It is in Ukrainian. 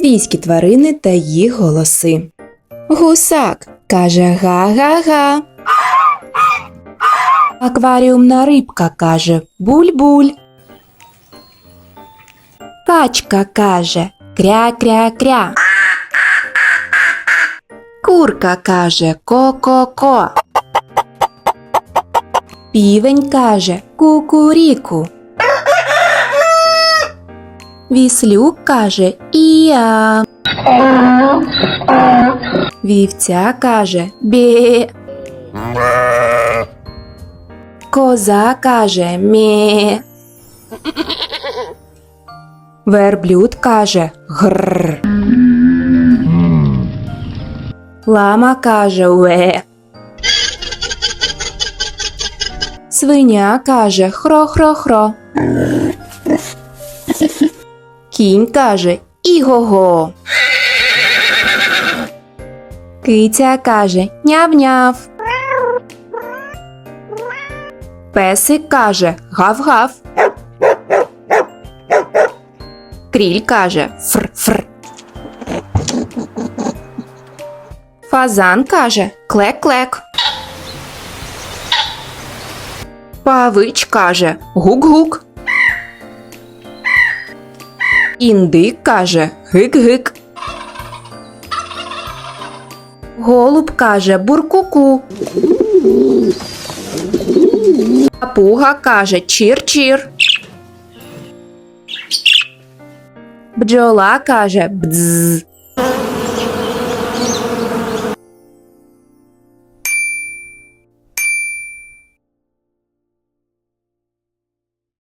свійські тварини та їх голоси. Гусак каже га-га-га. Акваріумна рибка каже буль-буль. Качка каже кря-кря-кря. Курка каже ко-ко-ко. Півень каже кукуріку. Віслюк каже іа. Вівця каже бє. Коза каже мє. Верблюд каже гр. Лама каже уе. Свиня каже хро-хро-хро. Кінь каже іго-го. Киця каже няв-няв. Песик каже гав-гав. Кріль каже фр-фр. Фазан каже клек-клек. Павич каже гук-гук. Індик каже гик-гик. Голуб каже буркуку. Папуга каже чір-чір. Бджола каже бдз.